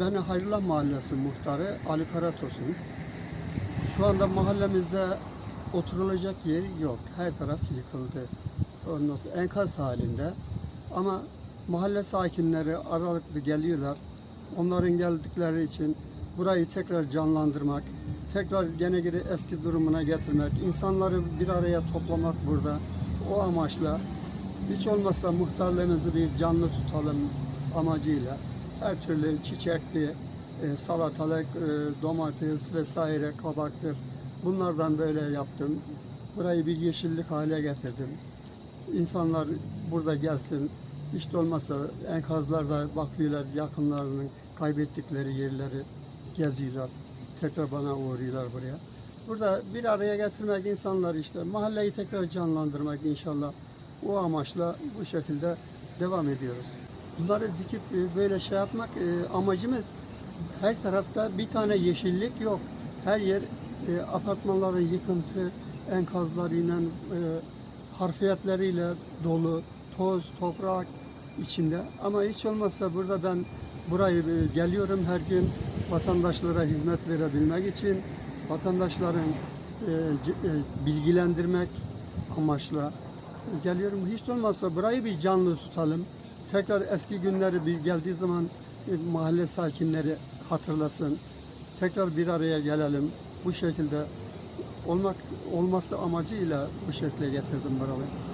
Ben Hayırlar Mahallesi muhtarı Ali Karatosun. Şu anda mahallemizde oturulacak yer yok. Her taraf yıkıldı. Enkaz halinde. Ama mahalle sakinleri aralıklı geliyorlar. Onların geldikleri için burayı tekrar canlandırmak, tekrar gene geri eski durumuna getirmek, insanları bir araya toplamak burada. O amaçla hiç olmazsa muhtarlığımızı bir canlı tutalım amacıyla her türlü çiçekli, e, salatalık, e, domates vesaire, kabaktır. Bunlardan böyle yaptım. Burayı bir yeşillik hale getirdim. İnsanlar burada gelsin. Hiç olmazsa enkazlarda bakıyorlar yakınlarının kaybettikleri yerleri geziyorlar. Tekrar bana uğruyorlar buraya. Burada bir araya getirmek insanlar işte mahalleyi tekrar canlandırmak inşallah. O amaçla bu şekilde devam ediyoruz. Bunları dikip e, böyle şey yapmak e, amacımız her tarafta bir tane yeşillik yok. Her yer e, apartmanların yıkıntı, enkazlarıyla, harfiyetleriyle dolu, toz, toprak içinde. Ama hiç olmazsa burada ben burayı geliyorum her gün vatandaşlara hizmet verebilmek için, vatandaşların bilgilendirmek amaçla geliyorum. Hiç olmazsa burayı bir canlı tutalım. Tekrar eski günleri bir geldiği zaman mahalle sakinleri hatırlasın. Tekrar bir araya gelelim. Bu şekilde olmak olması amacıyla bu şekle getirdim buraları.